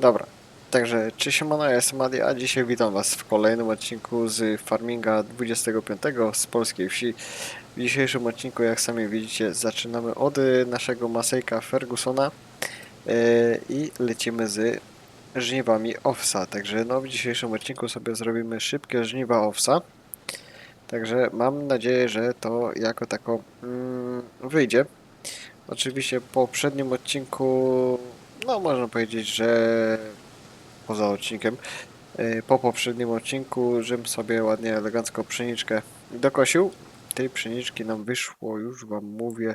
Dobra, także czy siemano, ja jestem Adi, a dzisiaj witam was w kolejnym odcinku z Farminga 25 z polskiej wsi. W dzisiejszym odcinku, jak sami widzicie, zaczynamy od y, naszego Masejka Fergusona yy, i lecimy z żniwami owsa. Także no, w dzisiejszym odcinku sobie zrobimy szybkie żniwa owsa. Także mam nadzieję, że to jako tako mm, wyjdzie. Oczywiście po poprzednim odcinku, no można powiedzieć, że poza odcinkiem, yy, po poprzednim odcinku, żebym sobie ładnie elegancko pszeniczkę dokosił. Tej pszeniczki nam wyszło, już wam mówię,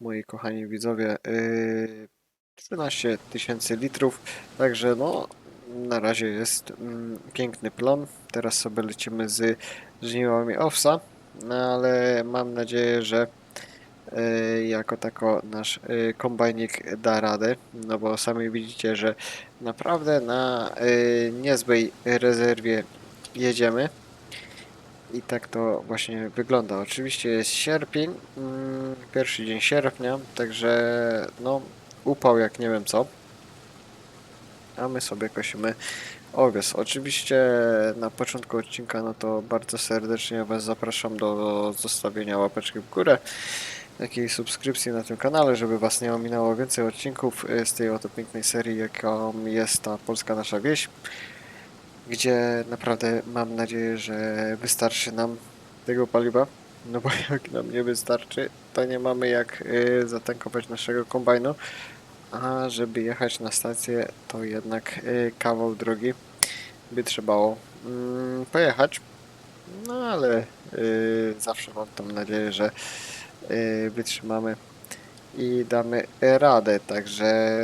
moi kochani widzowie, yy, 13 tysięcy litrów. Także no, na razie jest mm, piękny plan. Teraz sobie lecimy z żniwami owsa, no ale mam nadzieję, że y, jako tako nasz y, kombajnik da radę, no bo sami widzicie, że naprawdę na y, niezłej rezerwie jedziemy. I tak to właśnie wygląda. Oczywiście jest sierpień, mm, pierwszy dzień sierpnia, także no upał jak nie wiem co. A my sobie kosimy owiec. Oczywiście na początku odcinka no to bardzo serdecznie Was zapraszam do zostawienia łapeczki w górę jakiej subskrypcji na tym kanale, żeby Was nie ominęło więcej odcinków y, z tej oto pięknej serii, jaką jest ta Polska Nasza Wieś, gdzie naprawdę mam nadzieję, że wystarczy nam tego paliwa, no bo jak nam nie wystarczy, to nie mamy jak y, zatankować naszego kombajnu, a żeby jechać na stację, to jednak y, kawał drogi by trzebało mm, pojechać, no ale zawsze mam tą nadzieję, że wytrzymamy i damy radę, także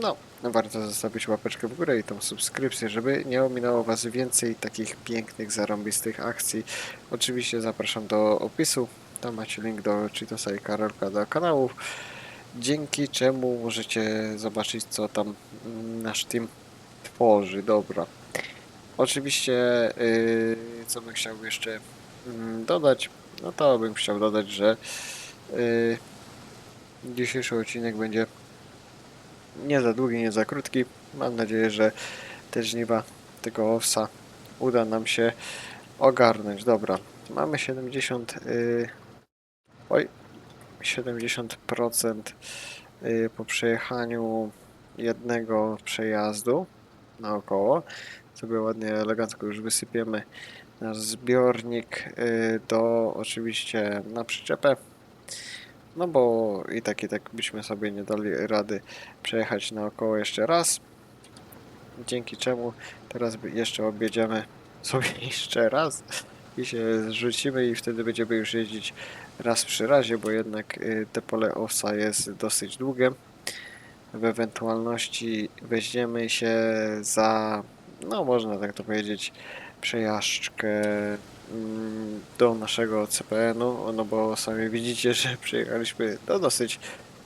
no, warto zostawić łapeczkę w górę i tą subskrypcję, żeby nie ominęło Was więcej takich pięknych, zarąbistych akcji. Oczywiście zapraszam do opisu, tam macie link do Cheetosa i Karolka do kanałów, dzięki czemu możecie zobaczyć co tam nasz team tworzy, dobra. Oczywiście, y, co bym chciał jeszcze mm, dodać, no to bym chciał dodać, że y, dzisiejszy odcinek będzie nie za długi, nie za krótki. Mam nadzieję, że te żniwa tego owsa uda nam się ogarnąć. Dobra, mamy 70, y, oj, 70% y, po przejechaniu jednego przejazdu naokoło. Sobie ładnie, elegancko już wysypiemy nasz zbiornik y, do oczywiście na przyczepę. No bo i tak i tak byśmy sobie nie dali rady przejechać naokoło jeszcze raz. Dzięki czemu teraz jeszcze objedziemy sobie jeszcze raz i się zrzucimy i wtedy będziemy już jeździć raz przy razie, bo jednak y, te pole owsa jest dosyć długie. W ewentualności weźmiemy się za, no można tak to powiedzieć, przejażdżkę mm, do naszego CPN-u, no bo sami widzicie, że przyjechaliśmy do dosyć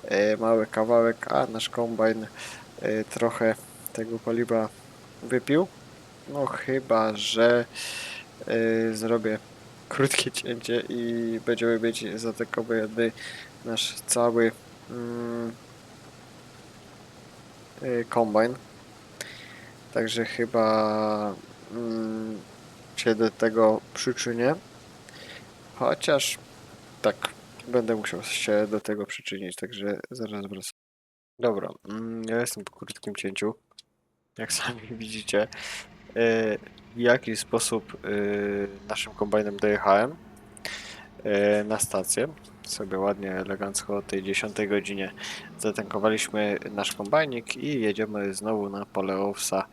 e, mały kawałek, a nasz kombajn e, trochę tego paliwa wypił. No chyba, że e, zrobię krótkie cięcie i będziemy mieć zatakowany nasz cały mm, kombajn. Także chyba się do tego przyczynię. Chociaż tak, będę musiał się do tego przyczynić, także zaraz wracam. Dobra, mm, ja jestem po krótkim cięciu. Jak sami widzicie, w jaki sposób e, naszym kombajnem dojechałem e, na stację. Sobie ładnie, elegancko o tej 10 godzinie zatankowaliśmy nasz kombajnik i jedziemy znowu na pole owsa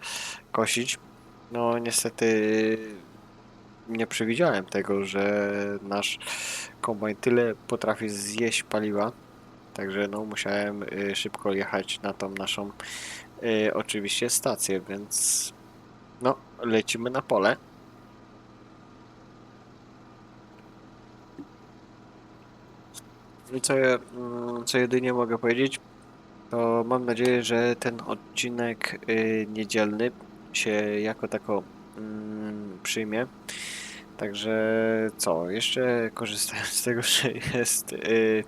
kosić. No niestety nie przewidziałem tego, że nasz kombajn tyle potrafi zjeść paliwa. Także no musiałem y, szybko jechać na tą naszą y, oczywiście stację, więc no lecimy na pole. I co, ja, mm, co jedynie mogę powiedzieć, to mam nadzieję, że ten odcinek y, niedzielny się jako tako mm, przyjmie. Także co, jeszcze korzystając z tego, że jest y,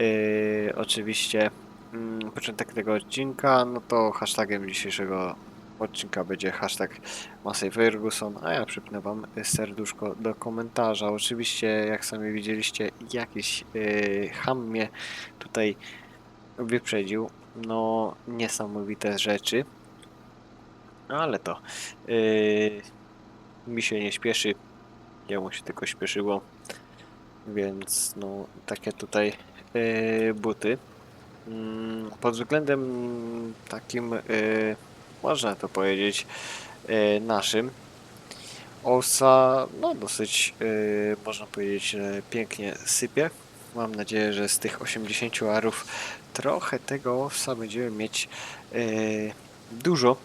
y, oczywiście mm, początek tego odcinka, no to hashtagiem dzisiejszego odcinka będzie hashtag Massey Ferguson, a ja przypnę wam serduszko do komentarza. Oczywiście, jak sami widzieliście, jakiś yy, ham mnie tutaj wyprzedził. No, niesamowite rzeczy. Ale to yy, mi się nie śpieszy. Jemu się tylko śpieszyło. Więc no, takie tutaj yy, buty. Mm, Pod względem takim, yy, można to powiedzieć, yy, naszym. Osa, no dosyć, yy, można powiedzieć, że pięknie sypie. Mam nadzieję, że z tych 80 arów trochę tego owsa będziemy mieć yy, dużo,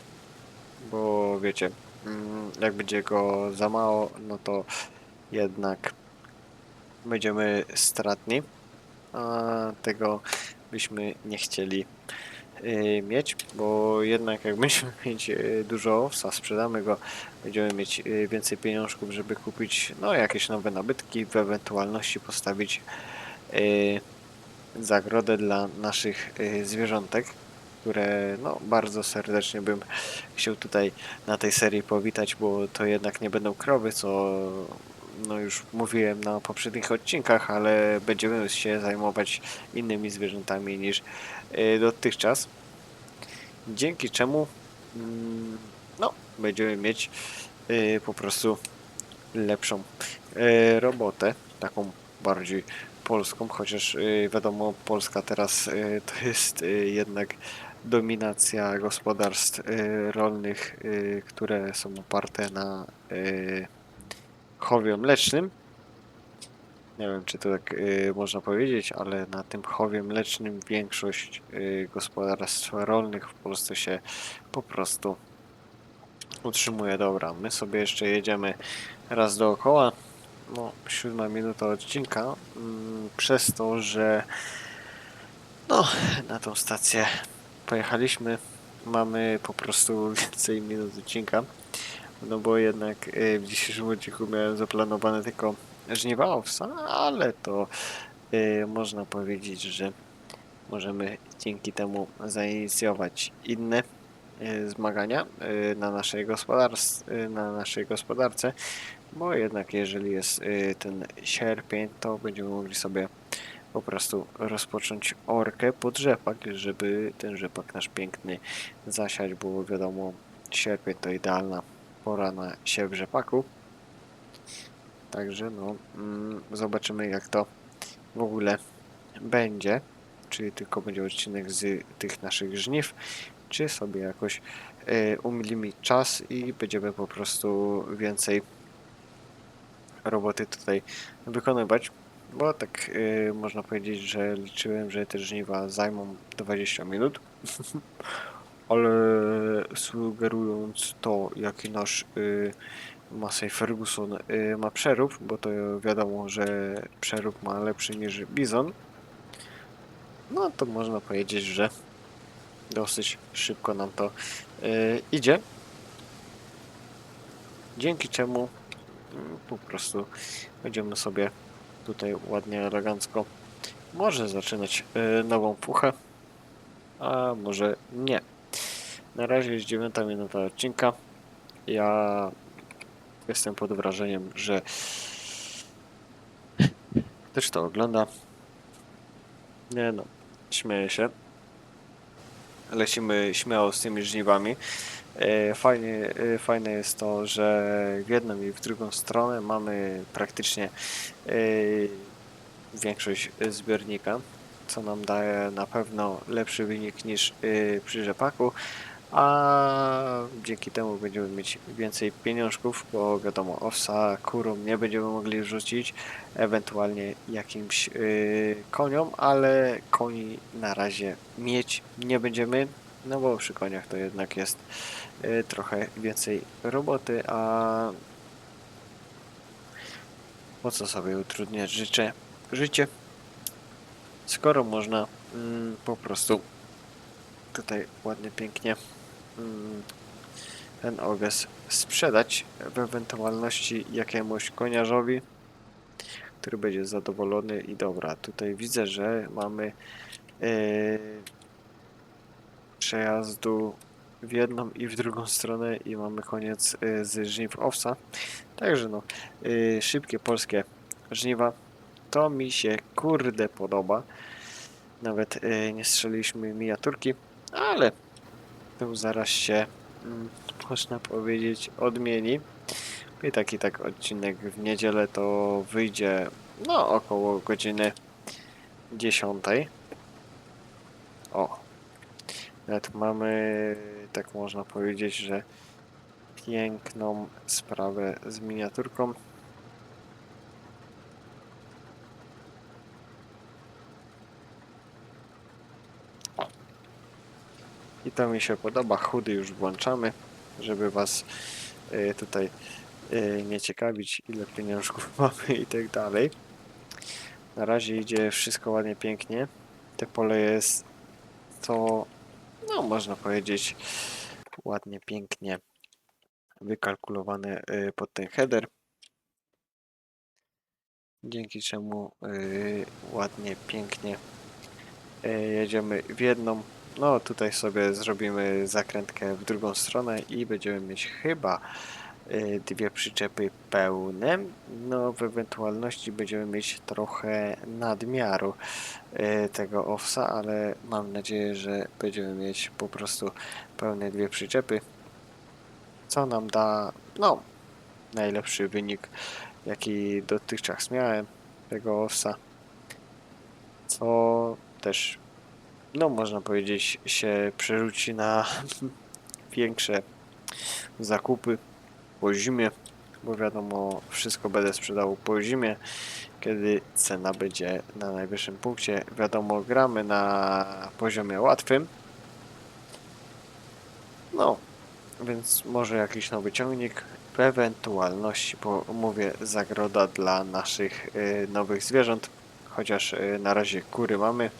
bo wiecie, mm, jak będzie go za mało, no to jednak będziemy stratni, a tego byśmy nie chcieli y, mieć, bo jednak jak będziemy mieć y, dużo owsa, sprzedamy go, będziemy mieć y, więcej pieniążków, żeby kupić no, jakieś nowe nabytki, w ewentualności postawić zagrodę dla naszych zwierzątek, które no, bardzo serdecznie bym chciał tutaj na tej serii powitać, bo to jednak nie będą krowy, co no już mówiłem na poprzednich odcinkach, ale będziemy się zajmować innymi zwierzętami niż y, dotychczas. Dzięki czemu mm, no, będziemy mieć y, po prostu lepszą y, robotę, taką bardziej polską, chociaż wiadomo, Polska teraz to jest jednak dominacja gospodarstw y, rolnych, y, które są oparte na y, chowie mlecznym. Nie wiem, czy to tak można powiedzieć, ale na tym chowie mlecznym większość gospodarstw rolnych w Polsce się po prostu utrzymuje. Dobra, my sobie jeszcze jedziemy raz dookoła. No, siódma minuta odcinka. Mm, przez to, że no, na tą stację pojechaliśmy, mamy po prostu więcej minut odcinka. No bo jednak y, w dzisiejszym odcinku miałem zaplanowane tylko żniwa owsa, ale to y, można powiedzieć, że możemy dzięki temu zainicjować inne y, zmagania na naszej, na naszej gospodarce, bo jednak jeżeli jest ten sierpień, to będziemy mogli sobie po prostu rozpocząć orkę pod rzepak, żeby ten rzepak nasz piękny zasiać, bo wiadomo, sierpień to idealna pora na siew rzepaku. Także no, mm, zobaczymy jak to w ogóle będzie. Czy tylko będzie odcinek z tych naszych żniw, czy sobie jakoś y, umilimy czas i będziemy po prostu więcej roboty tutaj wykonywać. Bo tak y, można powiedzieć, że liczyłem, że te żniwa zajmą 20 minut. Ale sugerując to, jaki nasz y, Massey Ferguson y, ma przerób, bo to wiadomo, że przerób ma lepszy niż Bizon, no to można powiedzieć, że dosyć szybko nam to y, idzie. Dzięki czemu po prostu będziemy sobie tutaj ładnie, elegancko może zaczynać y, nową puchę, a może nie. Na razie jest dziewiąta minuta odcinka. Ja jestem pod wrażeniem, że ktoś to ogląda. Nie no, śmieję się. Lecimy śmiało z tymi żniwami. E, Fajnie, e, fajne jest to, że w jedną i w drugą stronę mamy praktycznie e, większość zbiornika, co nam daje na pewno lepszy wynik niż przy rzepaku, a dzięki temu będziemy mieć więcej pieniążków, bo wiadomo, owsa, kurą nie będziemy mogli rzucić, ewentualnie jakimś koniom, ale koni na razie mieć nie będziemy, no bo przy koniach to jednak jest yy, trochę więcej roboty, a po co sobie utrudniać życie, życie skoro można mm, po prostu tutaj ładnie, pięknie mm, ten oges sprzedać w ewentualności jakiemuś koniarzowi, który będzie zadowolony i dobra, tutaj widzę, że mamy yy, przejazdu w jedną i w drugą stronę i mamy koniec y, z żniw owsa. Także no, y, szybkie polskie żniwa. To mi się kurde podoba. Nawet y, nie strzeliliśmy miniaturki, ale to zaraz się, mm, można powiedzieć, odmieni. I taki tak odcinek w niedzielę to wyjdzie no około godziny 10. O. Nawet mamy, tak można powiedzieć, że piękną sprawę z miniaturką. I to mi się podoba. Chudy już włączamy, żeby was y, tutaj y, nie ciekawić, ile pieniążków mamy i tak dalej. Na razie idzie wszystko ładnie, pięknie. Te pole jest to, no można powiedzieć, ładnie, pięknie wykalkulowane y, pod ten header. Dzięki czemu y, ładnie, pięknie y, jedziemy w jedną. No tutaj sobie zrobimy zakrętkę w drugą stronę i będziemy mieć chyba dwie przyczepy pełne. No w ewentualności będziemy mieć trochę nadmiaru y, tego owsa, ale mam nadzieję, że będziemy mieć po prostu pełne dwie przyczepy, co nam da no najlepszy wynik jaki dotychczas miałem tego owsa, co też no można powiedzieć się przerzuci na większe zakupy po zimie, bo wiadomo, wszystko będę sprzedał po zimie, kiedy cena będzie na najwyższym punkcie. Wiadomo, gramy na poziomie łatwym. No, więc może jakiś nowy ciągnik, w ewentualności, bo mówię, zagroda dla naszych y, nowych zwierząt, chociaż y, na razie kury mamy.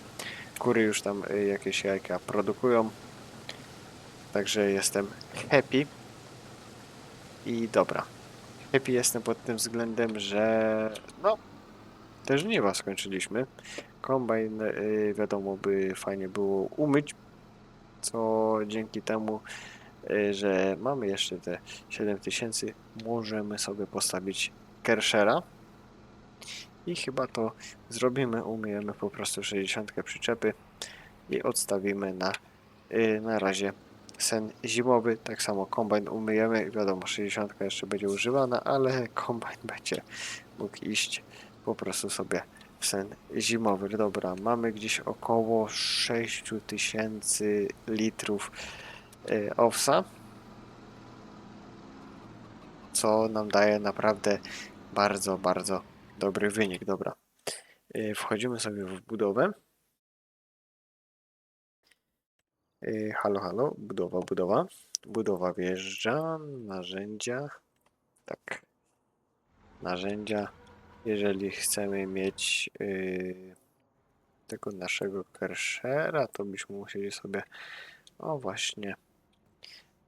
Kury już tam y, jakieś jajka produkują, także jestem happy. I dobra. Happy jestem pod tym względem, że no, też żniwa skończyliśmy. Kombajn y, wiadomo by fajnie było umyć, co dzięki temu, y, że mamy jeszcze te 7000, możemy sobie postawić Kershera. I chyba to zrobimy, umyjemy po prostu 60 przyczepy i odstawimy na, y, na razie sen zimowy, tak samo kombajn umyjemy, wiadomo 60 jeszcze będzie używana, ale kombajn będzie mógł iść po prostu sobie w sen zimowy. Dobra, mamy gdzieś około 6000 litrów y, owsa, co nam daje naprawdę bardzo, bardzo dobry wynik. Dobra, Y, wchodzimy sobie w budowę. Halo, halo, budowa, budowa. Budowa wjeżdża, narzędzia. Tak. Narzędzia. Jeżeli chcemy mieć y, tego naszego Kershera, to byśmy musieli sobie, o właśnie,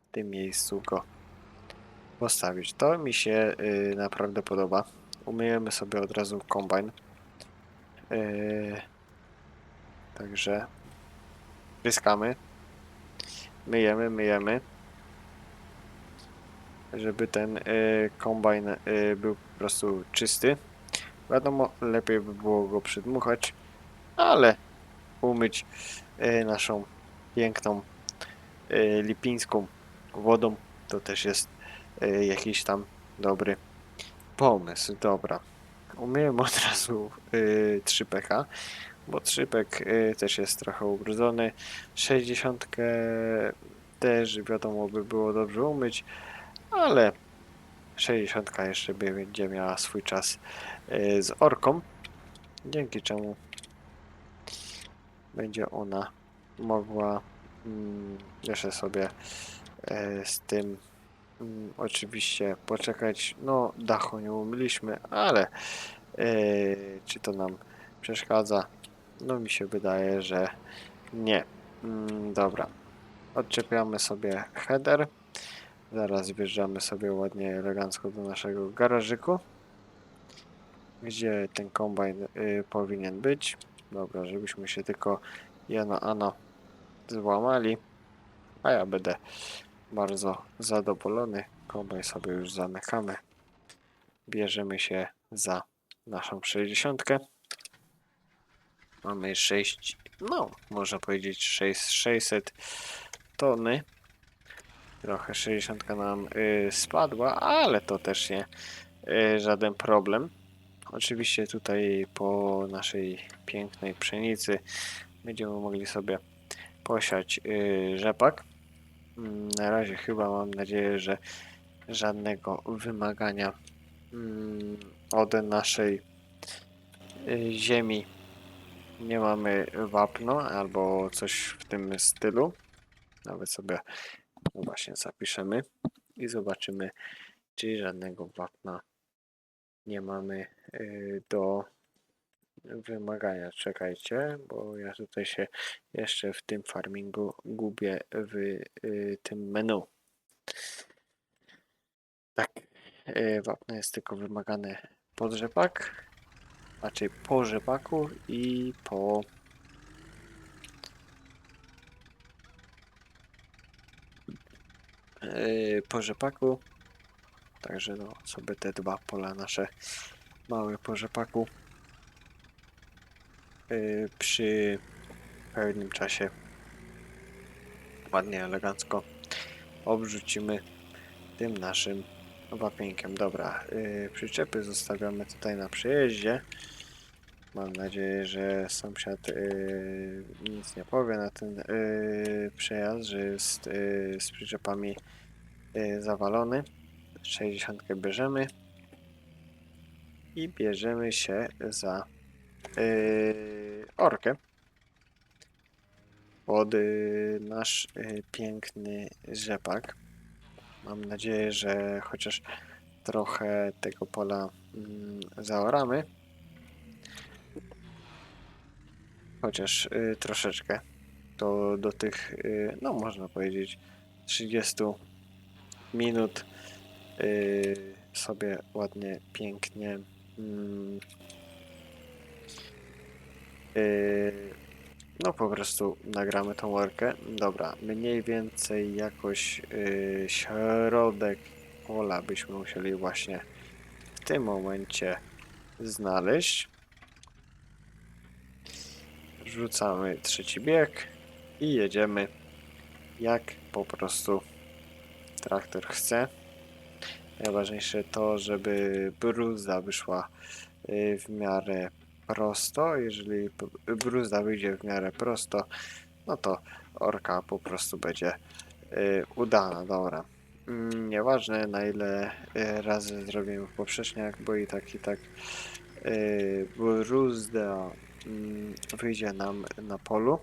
w tym miejscu go postawić. To mi się y, naprawdę podoba. Umyjemy sobie od razu kombajn. Y, także pryskamy. Myjemy, myjemy. Żeby ten y, kombajn y, był po prostu czysty. Wiadomo, lepiej by było go przydmuchać, ale umyć y, naszą piękną y, lipińską wodą to też jest y, jakiś tam dobry pomysł. Dobra. Umyłem od razu y, 3 pk bo trzypek y, też jest trochę ubrudzony. 60 też wiadomo by było dobrze umyć, ale 60 jeszcze będzie miała swój czas y, z orką, dzięki czemu będzie ona mogła mm, jeszcze sobie y, z tym mm, oczywiście poczekać. No, dachu nie umyliśmy, ale czy to nam przeszkadza? No mi się wydaje, że nie. Mm, dobra. Odczepiamy sobie header. Zaraz wjeżdżamy sobie ładnie, elegancko do naszego garażyku. Gdzie ten kombajn y, powinien być. Dobra, żebyśmy się tylko jano ano złamali. A ja będę bardzo zadowolony. Kombaj sobie już zamykamy. Bierzemy się za naszą 60. Mamy 6, no można powiedzieć 6, 600 tony. Trochę 60 nam y, spadła, ale to też nie y, żaden problem. Oczywiście tutaj po naszej pięknej pszenicy będziemy mogli sobie posiać y, rzepak. Na razie chyba mam nadzieję, że żadnego wymagania mm, od naszej y, ziemi nie mamy wapno albo coś w tym stylu. Nawet sobie właśnie zapiszemy i zobaczymy, czy żadnego wapna nie mamy y, do wymagania. Czekajcie, bo ja tutaj się jeszcze w tym farmingu gubię w y, tym menu. Tak, y, wapno jest tylko wymagane pod rzepak, raczej po rzepaku i po y, po rzepaku. Także no sobie te dwa pola nasze małe po rzepaku. Y, przy pewnym czasie. Ładnie, elegancko. Obrzucimy tym naszym wapieńkiem. Dobra, y, przyczepy zostawiamy tutaj na przejeździe. Mam nadzieję, że sąsiad y, nic nie powie na ten y, przejazd, że jest y, z przyczepami y, zawalony. 60 bierzemy i bierzemy się za y, orkę pod y, nasz y, piękny rzepak. Mam nadzieję, że chociaż trochę tego pola mm, zaoramy. Chociaż y, troszeczkę. To do tych, y, no można powiedzieć, 30 minut y, sobie ładnie, pięknie mm, y, no po prostu nagramy tą workę. Dobra, mniej więcej jakoś y, środek pola byśmy musieli właśnie w tym momencie znaleźć. Rzucamy trzeci bieg i jedziemy jak po prostu traktor chce. Najważniejsze to, żeby bruzda wyszła y, w miarę prosto. Jeżeli bruzda wyjdzie w miarę prosto, no to orka po prostu będzie y, udana. Dobra. Mm, Nieważne na ile y, razy zrobimy poprzeczniak, bo i tak i tak y, bruzda mm, wyjdzie nam na polu.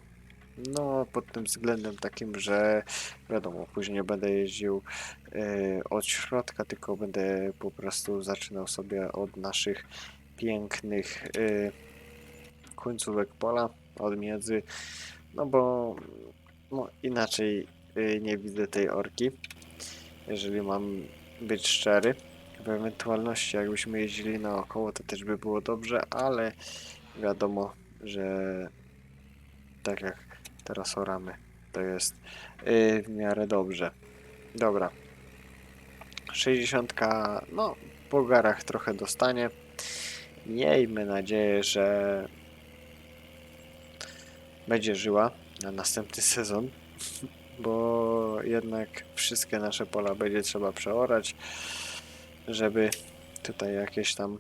No, pod tym względem takim, że wiadomo, później będę jeździł y, od środka, tylko będę po prostu zaczynał sobie od naszych pięknych y, końcówek pola, od miedzy, no bo no, inaczej y, nie widzę tej orki, jeżeli mam być szczery. W ewentualności jakbyśmy jeździli naokoło, to też by było dobrze, ale wiadomo, że tak jak teraz oramy, to jest y, w miarę dobrze. Dobra. 60, no po garach trochę dostanie. Miejmy nadzieję, że będzie żyła na następny sezon, bo jednak wszystkie nasze pola będzie trzeba przeorać, żeby tutaj jakieś tam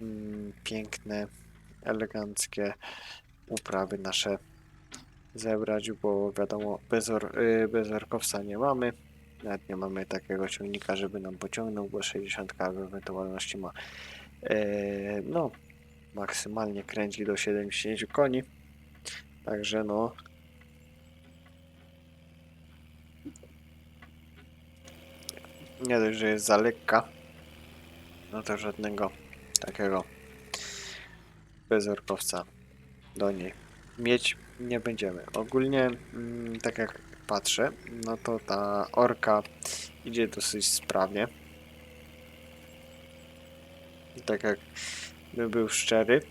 mm, piękne, eleganckie uprawy nasze zebrać, bo wiadomo, bez, or, y, bez orkowca nie mamy. Nawet nie mamy takiego ciągnika, żeby nam pociągnął, bo 60 w ewentualności ma no maksymalnie kręci do 70 koni. Także no nie dość, że jest za lekka, no to żadnego takiego bezorkowca do niej mieć nie będziemy. Ogólnie, mm, tak jak patrzę, no to ta orka idzie dosyć sprawnie. Tak jak bym był szczery,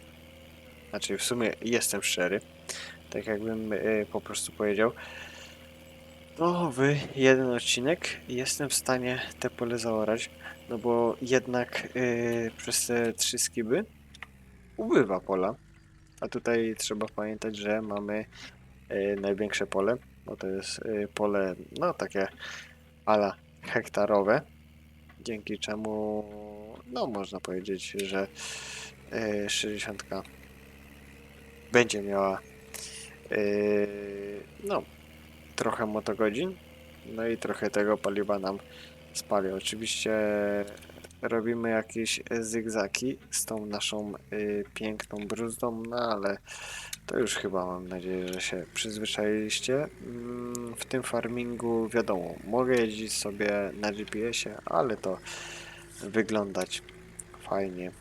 znaczy w sumie jestem szczery, tak jakbym y, po prostu powiedział, nowy jeden odcinek jestem w stanie te pole zaorać, no bo jednak yy, przez te trzy skiby ubywa pola. A tutaj trzeba pamiętać, że mamy yy, największe pole, bo to jest pole, no takie ala hektarowe, dzięki czemu, no można powiedzieć, że yy, 60 będzie miała yy, no trochę motogodzin, no i trochę tego paliwa nam spali. Oczywiście robimy jakieś zygzaki z tą naszą y, piękną bruzdą, no ale to już chyba mam nadzieję, że się przyzwyczailiście. Mm, W tym farmingu wiadomo, mogę jeździć sobie na GPS-ie, ale to wyglądać fajnie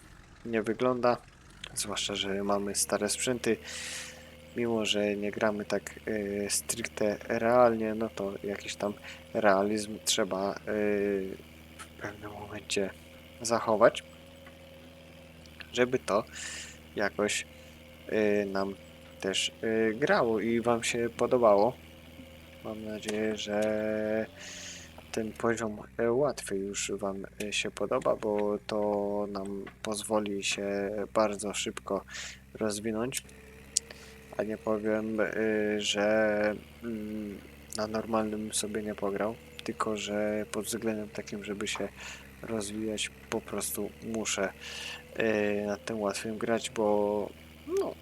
nie wygląda. Zwłaszcza, że mamy stare sprzęty. Mimo, że nie gramy tak y, stricte realnie, no to jakiś tam realizm trzeba y, w pewnym momencie zachować, żeby to jakoś y, nam też y, grało i Wam się podobało. Mam nadzieję, że ten poziom e, łatwy już Wam e, się podoba, bo to nam pozwoli się bardzo szybko rozwinąć. A nie powiem, y, że mm, na normalnym sobie nie pograł, tylko że pod względem takim, żeby się rozwijać, po prostu muszę y, nad tym łatwym grać, bo no,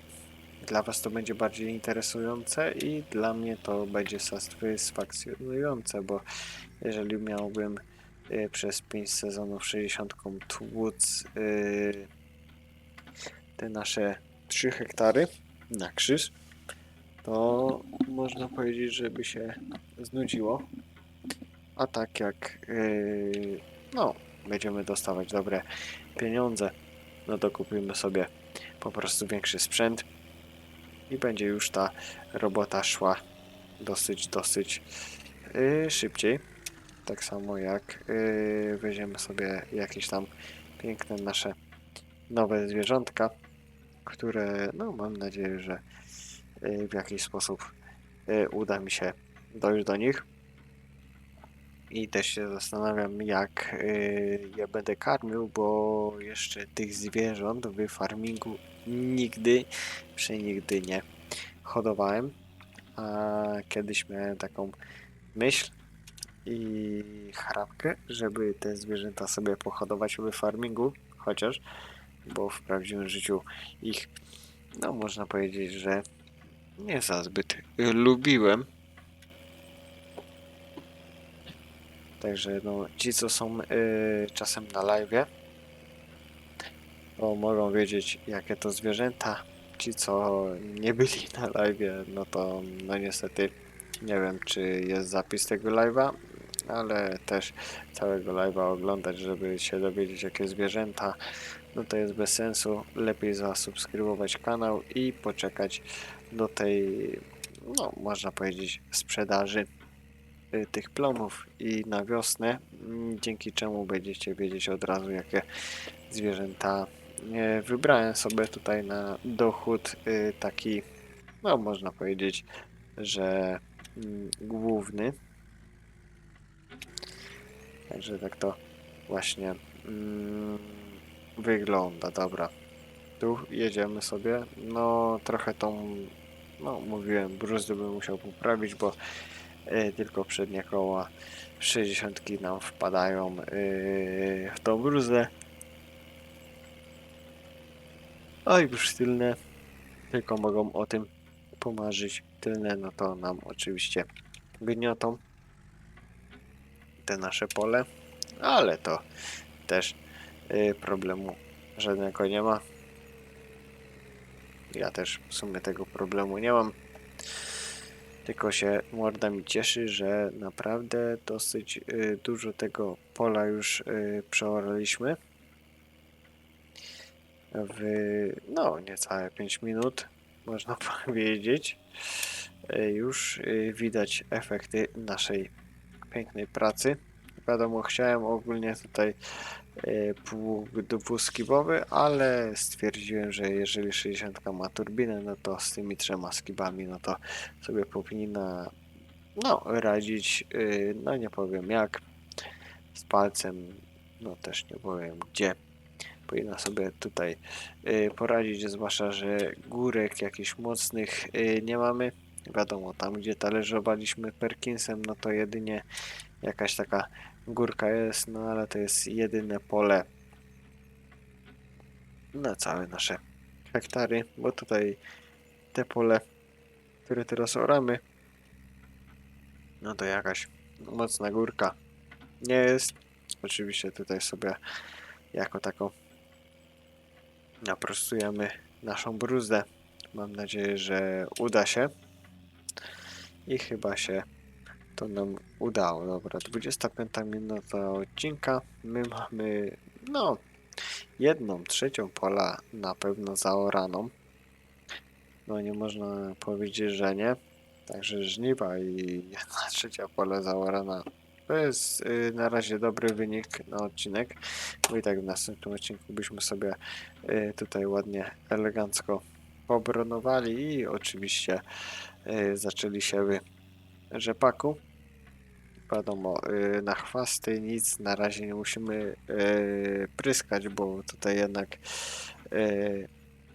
dla Was to będzie bardziej interesujące i dla mnie to będzie satysfakcjonujące, bo jeżeli miałbym y, przez 5 sezonów 60 tłuc y, te nasze 3 hektary na krzyż, to można powiedzieć, żeby się znudziło. A tak jak no, będziemy dostawać dobre pieniądze, no to kupimy sobie po prostu większy sprzęt i będzie już ta robota szła dosyć, dosyć y, szybciej. Tak samo jak y, weźmiemy sobie jakieś tam piękne nasze nowe zwierzątka, które no mam nadzieję, że y, w jakiś sposób y, uda mi się dojść do nich. I też się zastanawiam, jak y, je będę karmił, bo jeszcze tych zwierząt w farmingu nigdy, przenigdy nie hodowałem. A kiedyś miałem taką myśl i chrapkę, żeby te zwierzęta sobie pohodować w farmingu, chociaż, bo w prawdziwym życiu ich, no można powiedzieć, że nie za zbyt lubiłem. Także no, ci co są y, czasem na live, to mogą wiedzieć jakie to zwierzęta. Ci co nie byli na live, no to no niestety nie wiem czy jest zapis tego live'a, ale też całego live'a oglądać, żeby się dowiedzieć jakie zwierzęta, no to jest bez sensu. Lepiej zasubskrybować kanał i poczekać do tej, no można powiedzieć, sprzedaży tych plonów i na wiosnę, mm, dzięki czemu będziecie wiedzieć od razu jakie zwierzęta e, wybrałem sobie tutaj na dochód y, taki, no można powiedzieć, że mm, główny. Także tak to właśnie mm, wygląda. Dobra. Tu jedziemy sobie. No trochę tą, no mówiłem, bruzdy bym musiał poprawić, bo tylko przednie koła 60 nam wpadają e, w tą bruzdę. A już tylne tylko mogą o tym pomarzyć. Tylne no to nam oczywiście gniotą te nasze pole, ale to też y, problemu żadnego nie ma. Ja też w sumie tego problemu nie mam. Tylko się morda mi cieszy, że naprawdę dosyć y, dużo tego pola już y, przeoraliśmy. W no niecałe 5 minut można powiedzieć. Y, Już y, widać efekty naszej pięknej pracy. Wiadomo, chciałem ogólnie tutaj pług dwuskibowy, ale stwierdziłem, że jeżeli 60 ma turbinę, no to z tymi trzema skibami, no to sobie powinna no, radzić, yy, no nie powiem jak, z palcem, no też nie powiem gdzie. Powinna sobie tutaj yy, poradzić, zwłaszcza, że górek jakichś mocnych yy, nie mamy. Wiadomo, tam gdzie talerzowaliśmy Perkinsem, no to jedynie jakaś taka górka jest, no ale to jest jedyne pole na całe nasze hektary, bo tutaj te pole, które teraz oramy, no to jakaś mocna górka nie jest. Oczywiście tutaj sobie jako taką naprostujemy naszą bruzdę. Mam nadzieję, że uda się. I chyba się to nam udało. Dobra, 25 minuta odcinka. My mamy, no, jedną trzecią pola na pewno zaoraną. No nie można powiedzieć, że nie. Także żniwa i jedna trzecia pola zaorana. To jest y, na razie dobry wynik na odcinek. Bo i tak w następnym odcinku byśmy sobie y, tutaj ładnie, elegancko pobronowali i oczywiście y, zaczęli siewy rzepaku. Wiadomo, y, na chwasty nic na razie nie musimy y, pryskać, bo tutaj jednak y,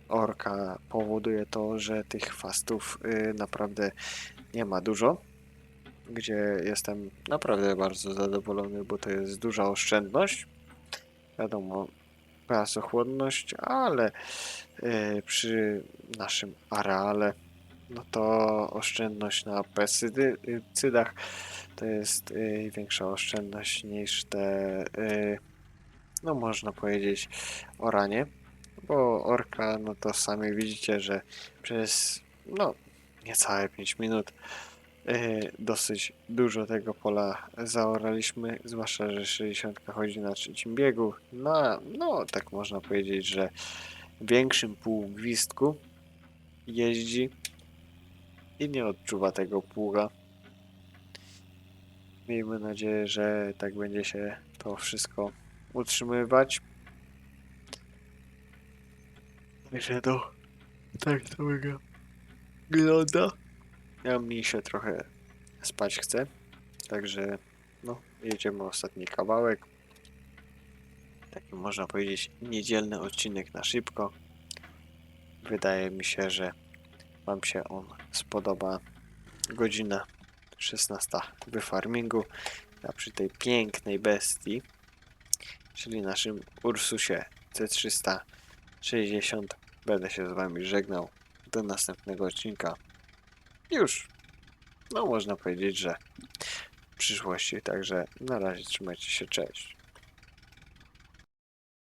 orka powoduje to, że tych chwastów naprawdę nie ma dużo. Gdzie jestem naprawdę bardzo zadowolony, bo to jest duża oszczędność. Wiadomo, prasochłonność, ale przy naszym areale no to oszczędność na pestycydach to jest y, większa oszczędność niż te, y, no można powiedzieć, oranie, bo orka, no to sami widzicie, że przez, no, niecałe 5 minut y, dosyć dużo tego pola zaoraliśmy, zwłaszcza, że 60 chodzi na trzecim biegu, no, no tak można powiedzieć, że większym półgwistku jeździ i nie odczuwa tego pługa. Miejmy nadzieję, że tak będzie się to wszystko utrzymywać. Także to tak to wygląda. Ja mi się trochę spać chce, także no, jedziemy ostatni kawałek. Taki można powiedzieć niedzielny odcinek na szybko. Wydaje mi się, że Wam się on spodoba. Godzina 16 w farmingu. A przy tej pięknej bestii, czyli naszym Ursusie C360, będę się z Wami żegnał. Do następnego odcinka. Już, no można powiedzieć, że w przyszłości. Także na razie trzymajcie się, cześć.